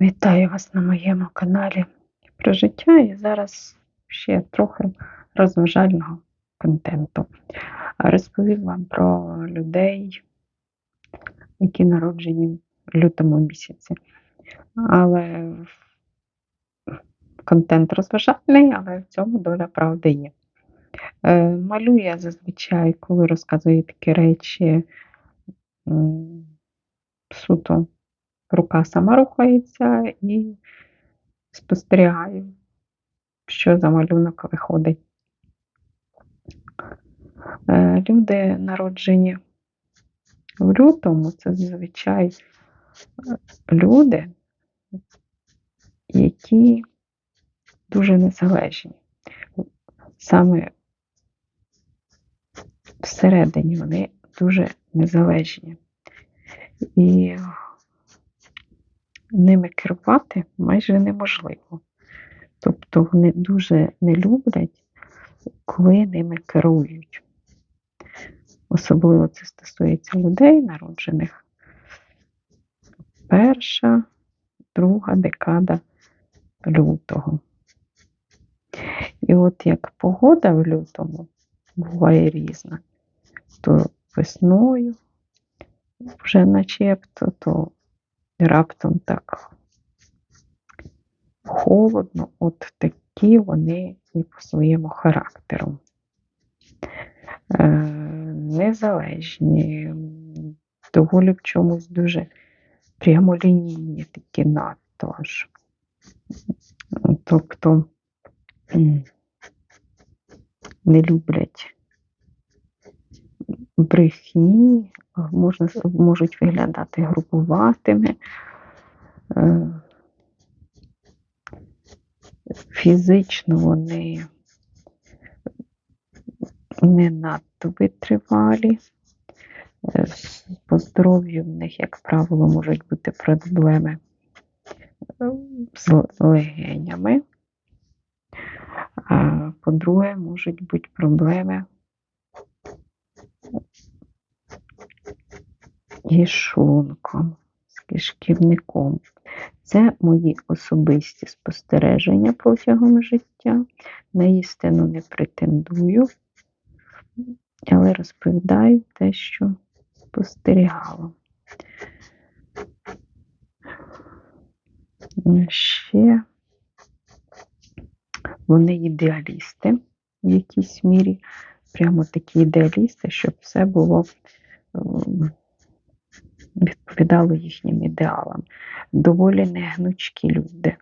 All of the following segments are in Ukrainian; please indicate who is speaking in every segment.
Speaker 1: Вітаю вас на моєму каналі про життя і зараз ще трохи розважального контенту. Розповім вам про людей, які народжені в лютому місяці. Але контент розважальний, але в цьому доля правди є. Е, Малюю я зазвичай, коли розказую такі речі, суто рука сама рухається і спостерігаю, що за малюнок виходить. Е, Люди, народжені в лютому, це зазвичай е, люди, які дуже незалежні. Саме всередині вони дуже незалежні. І ними керувати майже неможливо. Тобто вони дуже не люблять, коли ними керують. Особливо це стосується людей, народжених перша, друга декада лютого. І от як погода в лютому буває різна, то весною вже начебто, то раптом так холодно, от такі вони і по своєму характеру. Е, Незалежні, доволі в чомусь дуже прямолінійні, такі надто аж. Тобто не люблять брехні, можна, можуть виглядати грубуватими. Е, Фізично вони не надто витривалі. Е, По здоров'ю в них, як правило, можуть бути проблеми е, з легенями. По-друге, можуть бути проблеми із з кишківником. Це мої особисті спостереження протягом життя. На істину не претендую, але розповідаю те, що спостерігала. Ще вони ідеалісти в якійсь мірі, прямо такі ідеалісти, щоб все було ем, відповідало їхнім ідеалам. Доволі негнучкі люди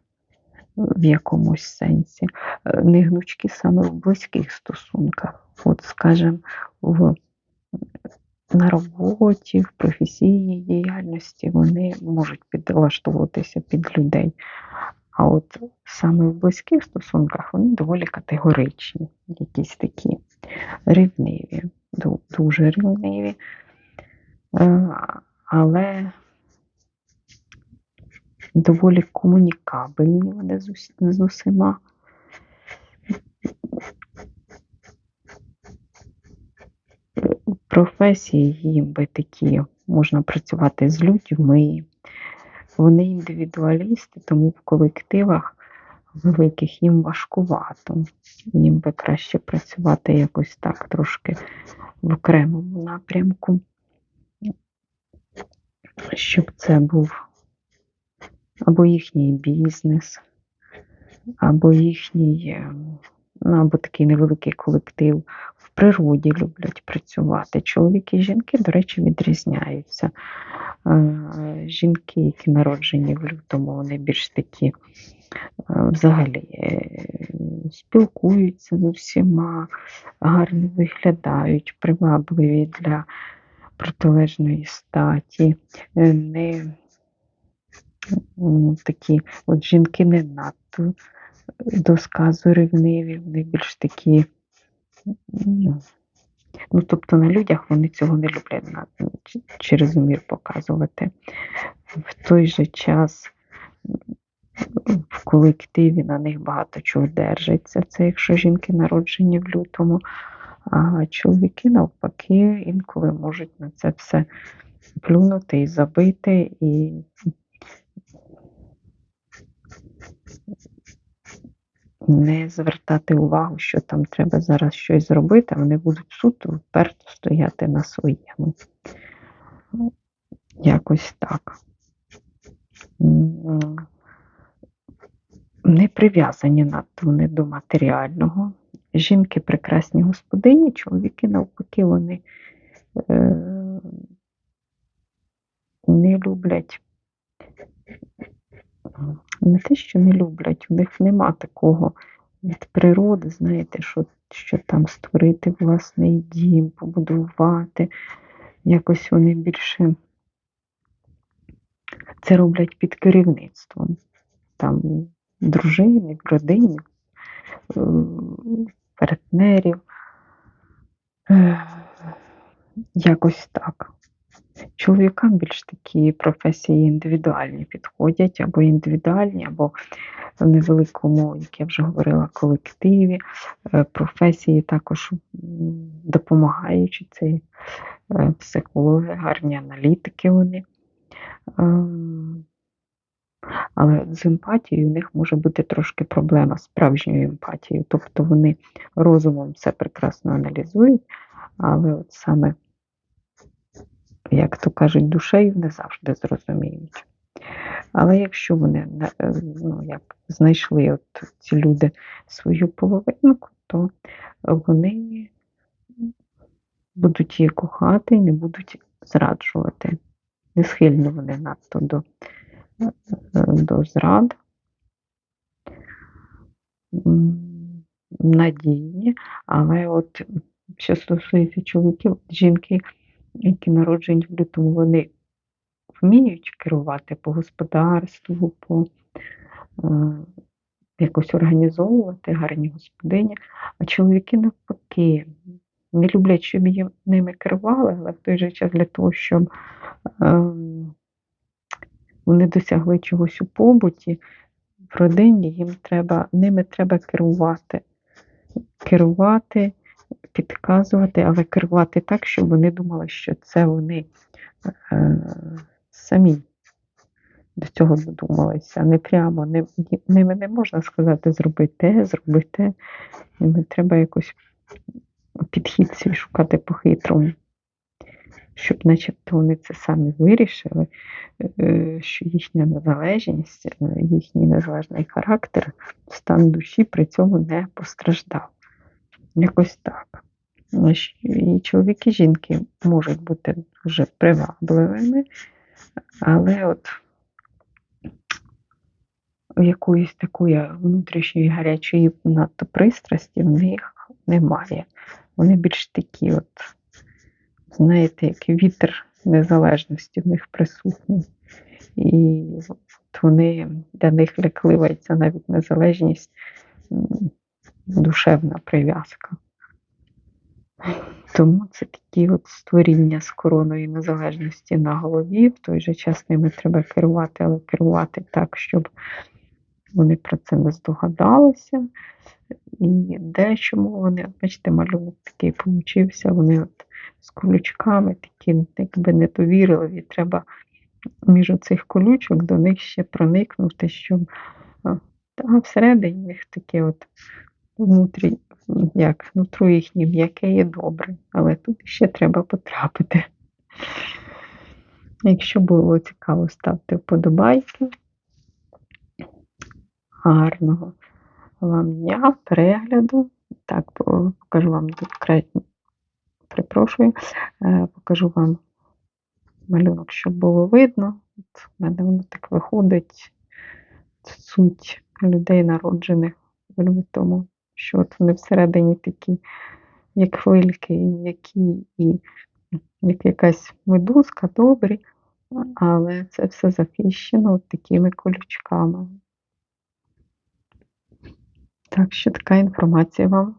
Speaker 1: в якомусь сенсі. Е, Негнучкі саме в близьких стосунках. От, скажімо, в, на роботі, в професійній діяльності вони можуть підлаштовуватися під людей. А от саме в близьких стосунках вони доволі категоричні, якісь такі рівниві, дуже рівниві. Але доволі комунікабельні вони з усіма. Професії їм би такі, можна працювати з людьми. Вони індивідуалісти, тому в колективах великих їм важкувато. Їм би краще працювати якось так трошки в окремому напрямку, щоб це був або їхній бізнес, або їхній, е, ну, або такий невеликий колектив. В природі люблять працювати. Чоловіки і жінки, до речі, відрізняються. Е, Жінки, які народжені в лютому, вони більш такі е, взагалі спілкуються з усіма, гарно виглядають, привабливі для протилежної статі. Е, Не такі от жінки не надто до сказу ревниві, вони більш такі. Ну, тобто на людях вони цього не люблять через умір показувати. В той же час в колективі на них багато чого держиться. Це якщо жінки народжені в лютому, а чоловіки, навпаки, інколи можуть на це все плюнути і забити, і не звертати увагу, що там треба зараз щось зробити, вони будуть суто вперто стояти на своєму. Якось так. Не прив'язані надто вони до матеріального. Жінки прекрасні господині, чоловіки навпаки, вони е, не люблять. Не те, що не люблять, у них нема такого від природи, знаєте, що, що там створити власний дім, побудувати. Якось вони більше це роблять під керівництвом. Там дружини, родині, е, партнерів. Е, Якось так. Чоловікам більш такі професії індивідуальні підходять, або індивідуальні, або в невеликому, як я вже говорила, колективі. Е, Професії також м, допомагаючі це е, психологи, гарні аналітики вони. Але з емпатією у них може бути трошки проблема з справжньою емпатією. Тобто вони розумом все прекрасно аналізують, але от саме, як то кажуть, душею не завжди зрозуміють. Але якщо вони е, ну, як знайшли от ці люди свою половинку, то вони будуть її кохати і не будуть зраджувати. Не схильні вони надто до, до зрад. Надійні, але от що стосується чоловіків, жінки, які народжені в лютому, вони вміють керувати по господарству, по е, якось організовувати гарні господині, а чоловіки навпаки не люблять, щоб їм ними керували, але в той же час для того, щоб ем, вони досягли чогось у побуті, в родині їм треба, ними треба керувати. Керувати, підказувати, але керувати так, щоб вони думали, що це вони е, самі до цього додумалися. Не прямо, не, ними не можна сказати, зроби те, зроби те. Ними треба якось підхід свій шукати по-хитрому, щоб начебто вони це самі вирішили, е, що їхня незалежність, е, їхній незалежний характер, стан душі при цьому не постраждав. Якось так. І чоловіки, і жінки можуть бути дуже привабливими, але от якоїсь такої внутрішньої гарячої надто пристрасті в них немає. Вони більш такі, от, знаєте, як вітер незалежності в них присутній. І от вони для них лякливається навіть незалежність, душевна прив'язка. Тому це такі от створіння з короною незалежності на голові. В той же час ними треба керувати, але керувати так, щоб вони про це не здогадалися. І дечому вони, бачите, малюнок такий получився, вони от з колючками такі, якби недовірливі. Треба між цих колючок до них ще проникнути, щоб а, всередині в них таке от внутрі, як нутро їхнє м'яке і добре, але тут ще треба потрапити. Якщо було цікаво, ставте вподобайки. Гарного вам дня, перегляду. Так, покажу вам конкретно, припрошую, е, покажу вам малюнок, щоб було видно. От в мене воно так виходить. Суть людей, народжених в лютому, що от вони всередині такі, як хвильки, які і як якась медузка, добрі, але це все захищено от такими колючками. Так що така інформація вам